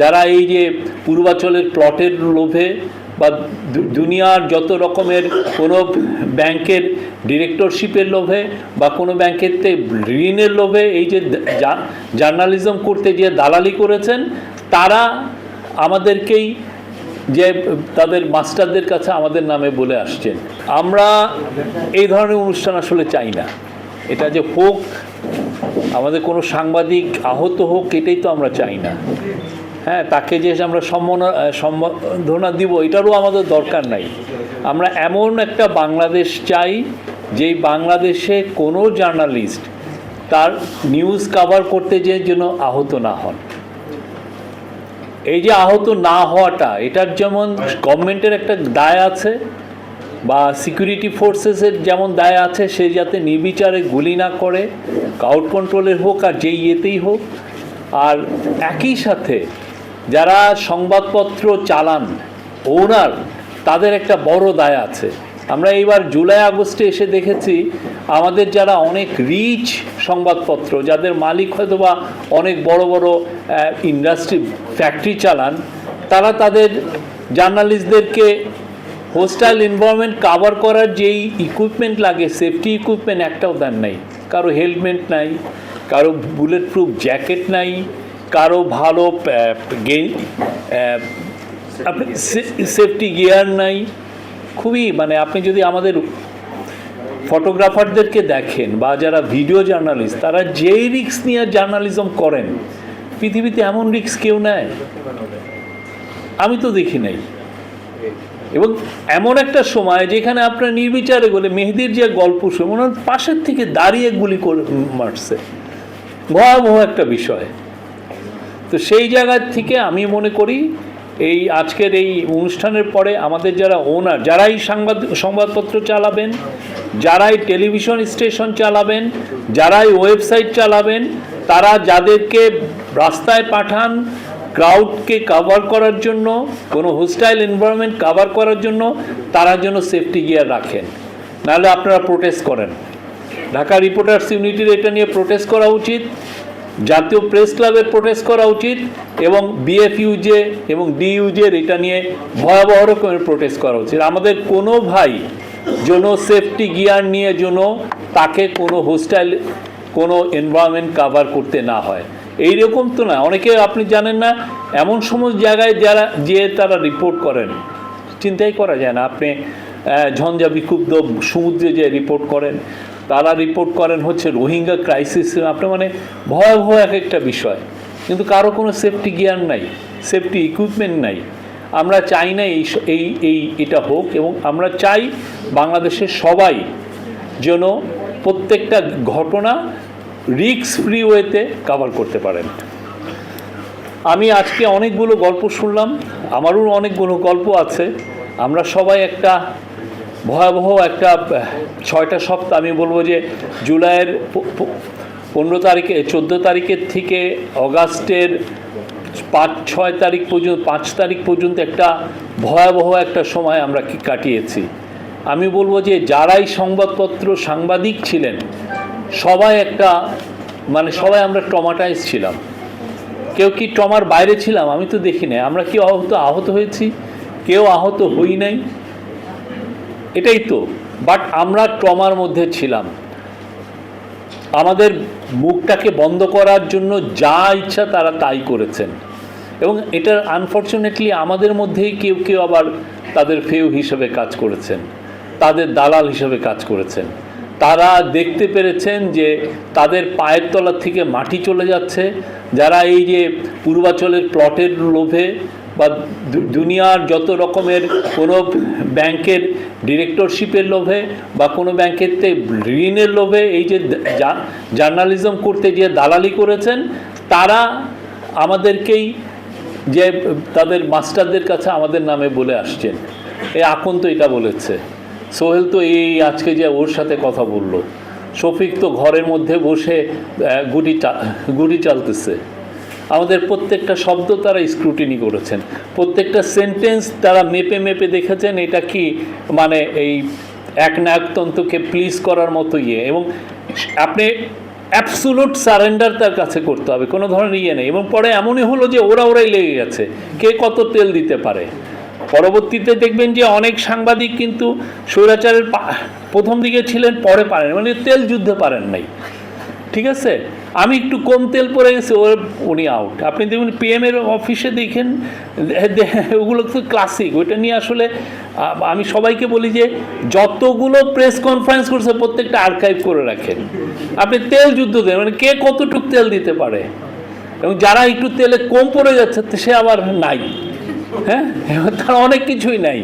যারা এই যে পূর্বাচলের প্লটের লোভে বা দুনিয়ার যত রকমের কোনো ব্যাংকের ডিরেক্টরশিপের লোভে বা কোনো ব্যাংকের ঋণের লোভে এই যে জার্নালিজম করতে যে দালালি করেছেন, তারা আমাদেরকেই যে তাদের মাস্টারদের কাছে আমাদের নামে বলে আসছেন। আমরা এই ধরনের অনুষ্ঠান আসলে চাই না। এটা যে হোক, আমাদের কোনো সাংবাদিক আহত হোক, এটাই তো আমরা চাই না। হ্যাঁ তাকে যে আমরা সম্মাননা সম্বোধনা দিব, এটারও আমাদের দরকার নাই। আমরা এমন একটা বাংলাদেশ চাই, যেই বাংলাদেশে কোনো জার্নালিস্ট তার নিউজ কভার করতে যে যেন আহত না হন। এই যে আহত না হওয়াটা, এটার যেমন গভর্নমেন্টের একটা দায় আছে, বা সিকিউরিটি ফোর্সেসের যেমন দায় আছে, সে যাতে নির্বিচারে গুলি না করে কাউট কন্ট্রোলের হোক আর যেই ইয়েতেই হোক, আর একই সাথে যারা সংবাদপত্র চালান ওনার তাদের একটা বড় দায় আছে। আমরা এইবার জুলাই, আগস্টে এসে দেখেছি, আমাদের যারা অনেক রিচ সংবাদপত্র, যাদের মালিক হয়তো বা অনেক বড় বড় ইন্ডাস্ট্রি ফ্যাক্টরি চালান, তারা তাদের জার্নালিস্টদেরকে হোস্টাইল এনভায়রনমেন্ট কাভার করার যেই ইকুইপমেন্ট লাগে সেফটি ইকুইপমেন্ট একটাও দেন নাই। কারও হেলমেট নাই, কারও বুলেট প্রুফ জ্যাকেট নাই কারও ভালো আপনি সেফটি গিয়ার নাই। খুবই মানে আপনি যদি আমাদের ফটোগ্রাফারদেরকে দেখেন বা যারা ভিডিও জার্নালিস্ট তারা যেই রিক্স নিয়ে জার্নালিজম করেন, পৃথিবীতে এমন রিক্স কেউ নেয়? আমি তো দেখি নাই। এবং এমন একটা সময় যেখানে আপনার নির্বিচারে বলে মেহেদির যে গল্প শুনে মনে পাশের থেকে দাঁড়িয়ে গুলি করে মারছে। ভয়াবহ একটা বিষয়। তো সেই জায়গার থেকে আমি মনে করি এই আজকের এই অনুষ্ঠানের পরে আমাদের যারা ওনার যারাই সাংবাদ, সংবাদপত্র চালাবেন, যারাই টেলিভিশন স্টেশন চালাবেন, যারাই ওয়েবসাইট চালাবেন, তারা যাদেরকে রাস্তায় পাঠান ক্রাউডকে কাভার করার জন্য, কোনো হোস্টাইল এনভায়রনমেন্ট কাভার করার জন্য, তারা যেন সেফটি গিয়ার রাখেন। নাহলে আপনারা প্রোটেস্ট করেন। ঢাকা রিপোর্টার্স ইউনিটির এটা নিয়ে প্রোটেস্ট করা উচিত। জাতীয় প্রেস ক্লাবের প্রোটেস্ট করা উচিত এবং বিএফইউজে এবং ডিইউজের এটা নিয়ে ভয়াবহ রকমের প্রোটেস্ট করা উচিত। আমাদের কোনো ভাই যেন সেফটি গিয়ার নিয়ে যেন তাকে কোনো হোস্টাইল কোনো এনভায়রনমেন্ট কাভার করতে না হয়। এই রকম তো না। অনেকে আপনি জানেন না, এমন সমস্ত জায়গায় যারা, যে তারা রিপোর্ট করেন, চিন্তাই করা যায় না। আপনি ঝঞ্ঝা বিক্ষুব্ধ সমুদ্রে যে রিপোর্ট করেন। তারা রিপোর্ট করেন হচ্ছে রোহিঙ্গা ক্রাইসিস আপনার মানে ভয়াবহ এক একটা বিষয়। কিন্তু কারও কোনো সেফটি গিয়ার নাই সেফটি ইকুইপমেন্ট নাই। আমরা চাই না এই এই এই এটা হোক এবং আমরা চাই বাংলাদেশের সবাই যেন প্রত্যেকটা ঘটনা রিক্স ফ্রি ওয়েতে কভার করতে পারেন। আমি আজকে অনেকগুলো গল্প শুনলাম, আমারও অনেকগুলো গল্প আছে। আমরা সবাই একটা ভয়াবহ একটা ছয়টা সপ্তাহ আমি বলব যে জুলাইয়ের পনেরো তারিখে, চোদ্দ তারিখের থেকে অগাস্টের পাঁচ, ছয় তারিখ পর্যন্ত, পাঁচ তারিখ পর্যন্ত একটা ভয়াবহ একটা সময় আমরা কি কাটিয়েছি। আমি বলব যে যারাই সংবাদপত্র সাংবাদিক ছিলেন, সবাই একটা মানে সবাই আমরা ট্রমাটাইজ ছিলাম। কেউ কি ট্রমার বাইরে ছিলাম? আমি তো দেখি নাই। আমরা কি আহত আহত হয়েছি? কেউ আহত হই নাই? এটাই তো। বাট আমরা ট্রমার মধ্যে ছিলাম। আমাদের মুখটাকে বন্ধ করার জন্য যা ইচ্ছা তারা তাই করেছেন। এবং এটা আনফর্চুনেটলি আমাদের মধ্যেই কেউ কেউ আবার তাদের ফেউ হিসেবে কাজ করেছেন। তাদের দালাল হিসেবে কাজ করেছেন। তারা দেখতে পেরেছেন যে তাদের পায়ের তলা থেকে মাটি চলে যাচ্ছে। যারা এই যে পূর্বাচলের প্লটের লোভে বা দুনিয়ার যত রকমের কোনো ব্যাংকের ডিরেক্টরশিপের লোভে বা কোনো ব্যাংকের ঋণের লোভে এই যে জার্নালিজম করতে যে দালালি করেছেন, তারা আমাদেরকেই যে তাদের মাস্টারদের কাছে আমাদের নামে বলে আসছেন। এই আকন তো এটা বলেছে। সোহেল তো এই আজকে যে ওর সাথে কথা বলল। শফিক তো ঘরের মধ্যে বসে গুটি গুটি চালতেছে। আমাদের প্রত্যেকটা শব্দ তারা স্ক্রুটিনি করেছেন। প্রত্যেকটা সেন্টেন্স তারা মেপে মেপে দেখেছেন, এটা কি মানে এই এক নায়কতন্ত্রকে প্লিজ করার মতো ইয়ে। এবং আপনি অ্যাবসুলুট সারেন্ডার তার কাছে করতে হবে, কোনো ধরনের ইয়ে নেই। এবং পরে এমনই হলো যে ওরা ওরাই লেগে গেছে, কে কত তেল দিতে পারে। পরবর্তীতে দেখবেন যে অনেক সাংবাদিক কিন্তু স্বৈরাচারের প্রথম দিকে ছিলেন, পরে পারেন মানে তেল যুদ্ধে পারেন নাই। ঠিক আছে? আমি একটু কম তেল পড়ে গেছি, ওর উনি আউট আপনি দেখুন পিএম এর অফিসে দেখেন ওগুলো তো ক্লাসিক ওইটা নিয়ে আসলে আমি সবাইকে বলি যে, যতগুলো প্রেস কনফারেন্স করছে, প্রত্যেকটা আর্কাইভ করে রাখেন। আপনি তেল যুদ্ধ দেন মানে কে কতটুক তেল দিতে পারে? এবং যারা একটু তেলে কম পড়ে যাচ্ছে সে আবার নাই। হ্যাঁ? তার অনেক কিছুই নাই।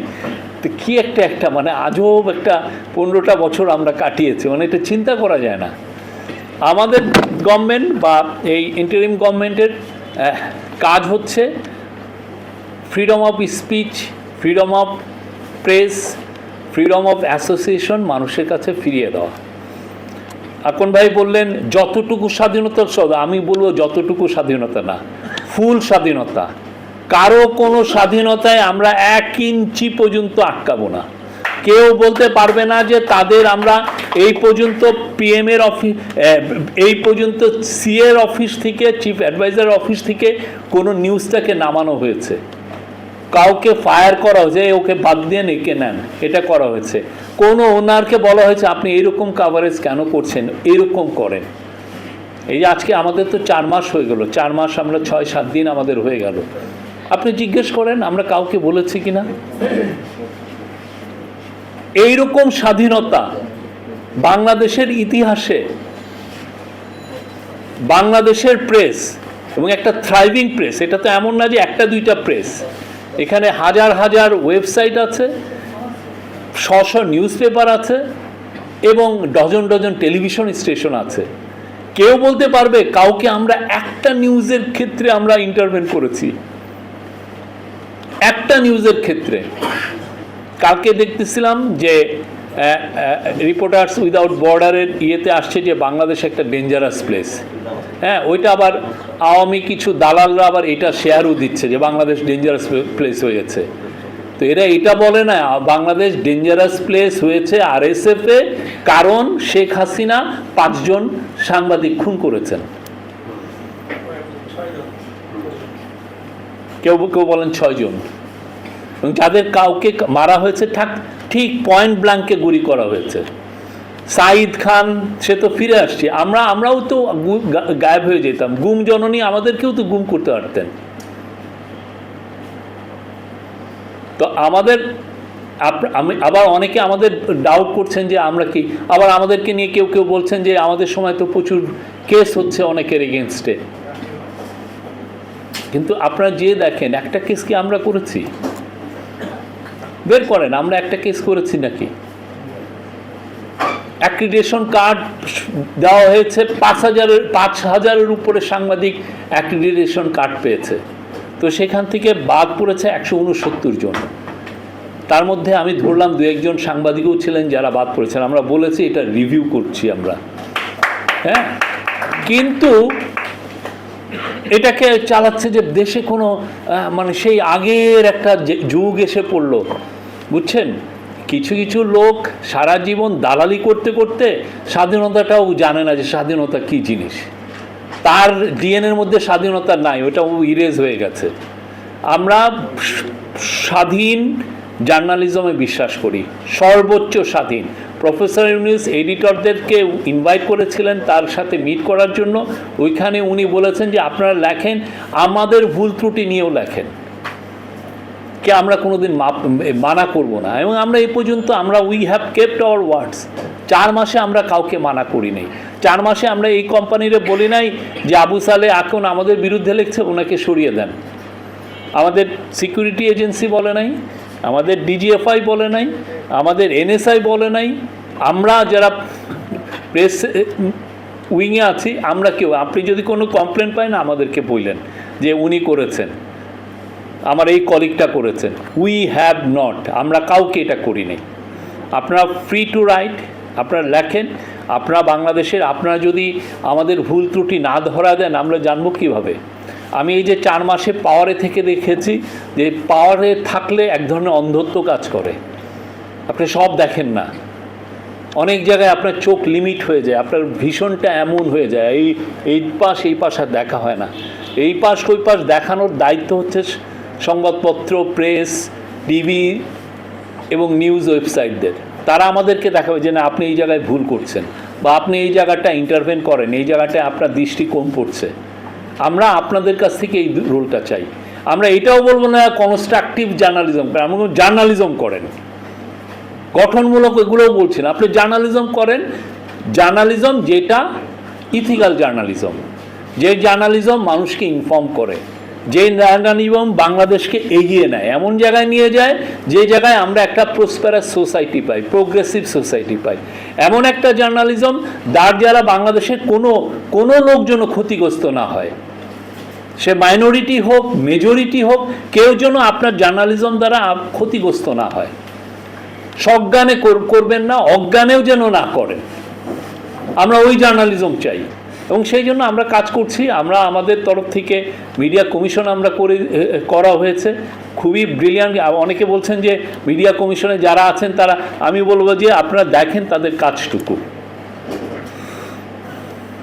তো কি একটা একটা মানে আজব একটা পনেরোটা বছর আমরা কাটিয়েছি মানে এটা চিন্তা করা যায় না। আমাদের গভর্নমেন্ট বা এই ইন্টারিম গভর্নমেন্টের কাজ হচ্ছে freedom of speech freedom of press freedom of association মানুষের কাছে ফিরিয়ে দেওয়া। আকন ভাই বললেন, যতটুকু স্বাধীনতার সদা আমি বলব, যতটুকু স্বাধীনতা না ফুল স্বাধীনতা। কারও কোনো স্বাধীনতায় আমরা এক ইঞ্চি পর্যন্ত আটকাবো না। কেউ বলতে পারবে না যে তাদের আমরা এই পর্যন্ত পিএম এর অফিস এই পর্যন্ত সি এর অফিস থেকে চিফ অ্যাডভাইজার অফিস থেকে কোনো নিউজটাকে নামানো হয়েছে। কাউকে ফায়ার করা হয়েছে ওকে বাদ দিয়ে একে নেন। এটা করা হয়েছে। কোনো ওনারকে বলা হয়েছে, আপনি এইরকম কাভারেজ কেন করছেন? এইরকম করেন। এই যে আজকে আমাদের তো চার মাস হয়ে গেল, চার মাস আমরা ছয় সাত দিন আমাদের হয়ে গেল। আপনি জিজ্ঞেস করেন, আমরা কাউকে বলেছি এইরকম স্বাধীনতা বাংলাদেশের ইতিহাসে, বাংলাদেশের প্রেস এবং একটা থ্রাইভিং প্রেস এটা তো এমন না যে একটা দুইটা প্রেস এখানে হাজার হাজার ওয়েবসাইট আছে শ নিউজ পেপার আছে এবং ডজন ডজন টেলিভিশন স্টেশন আছে। কেউ বলতে পারবে কাউকে আমরা একটা নিউজের ক্ষেত্রে আমরা ইন্টারভেন করেছি। একটা নিউজের ক্ষেত্রে। কালকে দেখতেছিলাম যে রিপোর্টার্স উইদাউট বর্ডারের ইয়েতে আসছে যে বাংলাদেশ একটা ডেঞ্জারাস প্লেস হ্যাঁ ওইটা আবার আওয়ামী কিছু দালালরা আবার এটা শেয়ারও দিচ্ছে যে বাংলাদেশ ডেঞ্জারাস প্লেস হয়ে গেছে। তো এরা এটা বলে না, বাংলাদেশ ডেঞ্জারাস প্লেস হয়েছে আর এস এফে কারণ শেখ হাসিনা পাঁচজন সাংবাদিক খুন করেছেন। কেউ কেউ বলেন ছয়জন। এবং যাদের কাউকে মারা হয়েছে ঠাক পয়েন্ট ব্ল্যাঙ্কে গুলি করা হয়েছে। সাঈদ খান, সে তো ফিরে আসছে। আমরা, আমরাও তো গায়েব হয়ে যেতাম। গুম জননী আমাদেরকেও তো গুম করতে পারতেন। তো আমাদের আমি, আবার অনেকে আমাদের ডাউট করছেন যে আমরা কি, আবার আমাদেরকে নিয়ে কেউ কেউ বলছেন যে আমাদের সময় তো প্রচুর কেস হচ্ছে অনেকের এগেনস্টে কিন্তু আপনারা যে দেখেন, একটা কেস কি আমরা করেছি? বের করেন, আমরা একটা কেস করেছি নাকি? অ্যাক্রিডেশন কার্ড দেওয়া হয়েছে, পাঁচ হাজারের পাঁচ হাজারের উপরে সাংবাদিক অ্যাক্রিডেশন কার্ড পেয়েছে। তো সেখান থেকে বাদ পড়েছে একশো উনসত্তর জন। তার মধ্যে আমি ধরলাম দু একজন সাংবাদিকও ছিলেন যারা বাদ পড়েছেন। আমরা বলেছি, এটা রিভিউ করছি আমরা। হ্যাঁ? কিন্তু এটাকে চালাচ্ছে যে দেশে কোনো মানে সেই আগের একটা যুগ এসে পড়ল। বুঝছেন? কিছু কিছু লোক সারা জীবন দালালি করতে করতে স্বাধীনতাটাও জানে না যে স্বাধীনতা কী জিনিস। তার ডিএনএর মধ্যে স্বাধীনতা নাই, ওটা ও ইরেজ হয়ে গেছে। আমরা স্বাধীন জার্নালিজমে বিশ্বাস করি, সর্বোচ্চ স্বাধীন। প্রফেসর ইউনিস এডিটরদেরকে ইনভাইট করেছিলেন তার সাথে মিট করার জন্য। ওইখানে উনি বলেছেন যে, আপনারা লেখেন, আমাদের ভুল ত্রুটি নিয়েও লেখেন। কে আমরা কোনোদিন মাপ- মানা করব না। এবং আমরা এই পর্যন্ত আমরা we have kept our words চার মাসে আমরা কাউকে মানা করি নাই। চার মাসে আমরা এই কোম্পানিরে বলি নাই যে, আবু সালে এখন আমাদের বিরুদ্ধে লিখছে, ওনাকে সরিয়ে দেন। আমাদের সিকিউরিটি এজেন্সি বলে নাই, আমাদের ডিজিএফআই বলে নাই, আমাদের এনএসআই বলে নাই। আমরা যারা প্রেস উইংয়ে আছি, আমরা কেউ, আপনি যদি কোনো কমপ্লেন পাই না, আমাদেরকে বললেন যে, উনি করেছেন। আমার এই কলিগটা করেছেন উই হ্যাভ নট আমরা কাউকে এটা করি নাই। আপনারা ফ্রি টু রাইট আপনারা লেখেন, আপনারা বাংলাদেশের, আপনারা যদি আমাদের ভুল ত্রুটি না ধরা দেন, আমরা জানব কীভাবে? আমি এই যে চার মাসে পাওয়ারে থেকে দেখেছি যে পাওয়ারে থাকলে এক ধরনের অন্ধত্ব কাজ করে। আপনি সব দেখেন না। অনেক জায়গায় আপনার চোখ লিমিট হয়ে যায়, আপনার ভীষণটা এমন হয়ে যায়, এই এই পাশ এই পাশ আর দেখা হয় না। এই পাশ, ওই পাশ দেখানোর দায়িত্ব হচ্ছে সংবাদপত্র, প্রেস, টিভি এবং নিউজ ওয়েবসাইটদের। তারা আমাদেরকে দেখাবে যে না, আপনি এই জায়গায় ভুল করছেন বা আপনি এই জায়গাটা ইন্টারভেন করেন, এই জায়গাটায় আপনার দৃষ্টি কম পড়ছে। আমরা আপনাদের কাছ থেকে এই রোলটা চাই। আমরা এটাও বলব না কনস্ট্রাকটিভ জার্নালিজম করেন, আমরা জার্নালিজম করেন। গঠনমূলক এগুলোও বলছি না আপনি জার্নালিজম করেন জার্নালিজম যেটা ইথিক্যাল জার্নালিজম যে জার্নালিজম মানুষকে ইনফর্ম করে। যে জার্নালিজম বাংলাদেশকে এগিয়ে নেয়, এমন জায়গায় নিয়ে যায়, যে জায়গায় আমরা একটা প্রসপারাস সোসাইটি পাই প্রোগ্রেসিভ সোসাইটি পাই। এমন একটা জার্নালিজম যার যারা বাংলাদেশের কোনো কোনো লোক যেন ক্ষতিগ্রস্ত না হয়। সে মাইনরিটি হোক মেজরিটি হোক, কেউ যেন আপনার জার্নালিজম দ্বারা ক্ষতিগ্রস্ত না হয়। সজ্ঞানে করবেন না, অজ্ঞানেও যেন না করেন। আমরা ওই জার্নালিজম চাই। এবং সেই জন্য আমরা কাজ করছি। আমরা আমাদের তরফ থেকে মিডিয়া কমিশন আমরা করে করা হয়েছে। খুবই ব্রিলিয়ান্ট। অনেকে বলছেন যে মিডিয়া কমিশনে যারা আছেন তারা, আমি বলব যে আপনারা দেখেন তাদের কাজটুকু।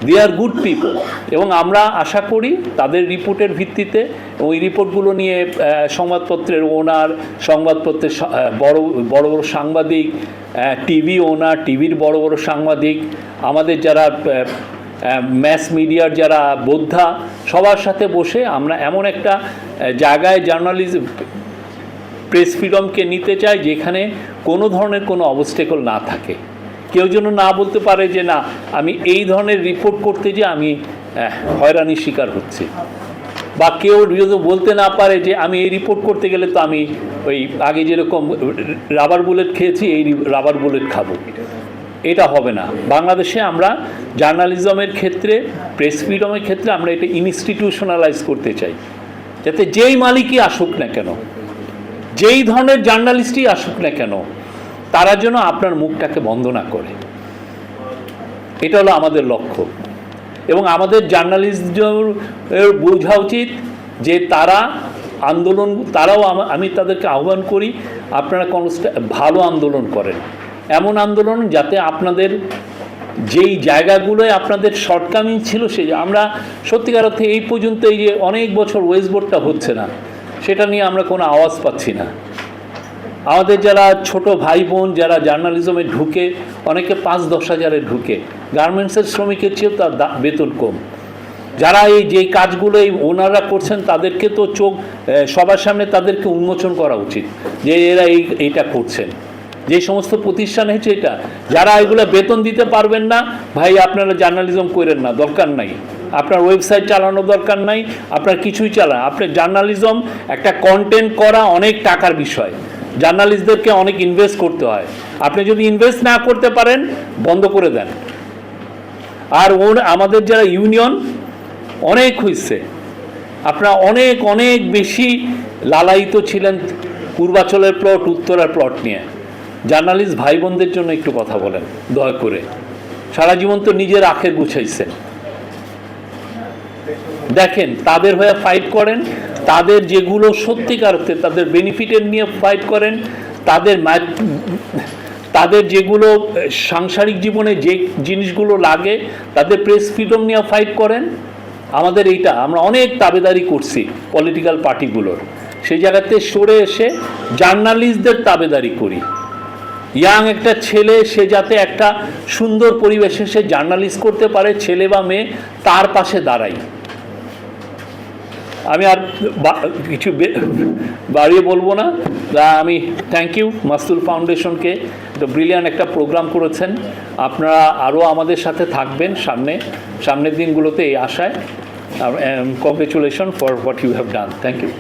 দে আর গুড পিপল এবং আমরা আশা করি তাদের রিপোর্টের ভিত্তিতে ওই রিপোর্টগুলো নিয়ে সংবাদপত্রের ওনার, সংবাদপত্রের বড় বড় বড় সাংবাদিক টিভি ওনার, টিভির বড় বড় সাংবাদিক, আমাদের যারা ম্যাস মিডিয়ার যারা বোদ্ধা, সবার সাথে বসে আমরা এমন একটা জায়গায় জার্নালিজম প্রেস ফ্রিডমকে নিতে চাই যেখানে কোনো ধরনের কোনো অবস্টেকল না থাকে। কেউ যেন না বলতে পারে যে, না, আমি এই ধরনের রিপোর্ট করতে যে আমি হয়রানির শিকার হচ্ছি। বা কেউ যদি বলতে না পারে যে, আমি এই রিপোর্ট করতে গেলে তো আমি ওই আগে যেরকম রাবার বুলেট খেয়েছি, এই রাবার বুলেট খাব। এটা হবে না। বাংলাদেশে আমরা জার্নালিজমের ক্ষেত্রে, প্রেস ফ্রিডমের ক্ষেত্রে আমরা এটা ইনস্টিটিউশনালাইজ করতে চাই। যাতে যেই মালিকই আসুক না কেন, যেই ধরনের জার্নালিস্টই আসুক না কেন, তারা যেন আপনার মুখটাকে বন্ধ না করে। এটা হলো আমাদের লক্ষ্য। এবং আমাদের জার্নালিস্টদের বোঝা উচিত যে তারা আন্দোলন, তারাও আমি তাদেরকে আহ্বান করি, আপনারা কনস্টা ভালো আন্দোলন করেন। এমন আন্দোলন যাতে আপনাদের যেই জায়গাগুলোয় আপনাদের শর্টকামিং ছিল সে আমরা সত্যিকার অর্থে এই পর্যন্ত এই যে অনেক বছর ওয়েস্ট বোর্ডটা হচ্ছে না, সেটা নিয়ে আমরা কোনো আওয়াজ পাচ্ছি না। আমাদের যারা ছোট ভাই বোন যারা জার্নালিজমে ঢুকে, অনেকে পাঁচ দশ হাজারে ঢুকে গার্মেন্টসের শ্রমিকের চেয়েও তার বেতন কম। যারা এই যে কাজগুলো এই ওনারা করছেন, তাদেরকে তো চোখ সবার সামনে তাদেরকে উন্মোচন করা উচিত যে এরা এই এইটা করছেন। যে সমস্ত প্রতিষ্ঠান হয়েছে এটা, যারা এগুলো বেতন দিতে পারবেন না, ভাই আপনারা জার্নালিজম করেন না, দরকার নাই। আপনার ওয়েবসাইট চালানো দরকার নাই, আপনার কিছুই চালান আপনার জার্নালিজম একটা কন্টেন্ট করা অনেক টাকার বিষয়। জার্নালিস্টদেরকে অনেক ইনভেস্ট করতে হয়। আপনি যদি ইনভেস্ট না করতে পারেন, বন্ধ করে দেন। আর ওর আমাদের যারা ইউনিয়ন অনেক হয়েছে আপনারা অনেক অনেক বেশি লালায়িত ছিলেন পূর্বাচলের প্লট উত্তরার প্লট নিয়ে। জার্নালিস্ট ভাই বোনদের জন্য একটু কথা বলেন, দয়া করে। সারা জীবন তো নিজের আখের গুছাইছেন। দেখেন, তাদের হয়ে ফাইট করেন, তাদের যেগুলো সত্যিকার অর্থে তাদের বেনিফিটের নিয়ে ফাইট করেন, তাদের তাদের যেগুলো সাংসারিক জীবনে যে জিনিসগুলো লাগে, তাদের প্রেস ফ্রিডম নিয়ে ফাইট করেন। আমাদের এইটা, আমরা অনেক তাবেদারি করছি পলিটিক্যাল পার্টিগুলোর সেই জায়গাতে সরে এসে জার্নালিস্টদের তাবেদারি করি। ইয়াং একটা ছেলে, সে যাতে একটা সুন্দর পরিবেশে সে জার্নালিস্ট করতে পারে, ছেলে বা মেয়ে তার পাশে দাঁড়াই। আমি আর কিছু বাড়িয়ে বলব না। আমি থ্যাংক ইউ মাস্তুল ফাউন্ডেশনকে তো ব্রিলিয়ান একটা প্রোগ্রাম করেছেন। আপনারা আরও আমাদের সাথে থাকবেন সামনে, সামনের দিনগুলোতে এই আশায়। Congratulation for what you have done thank you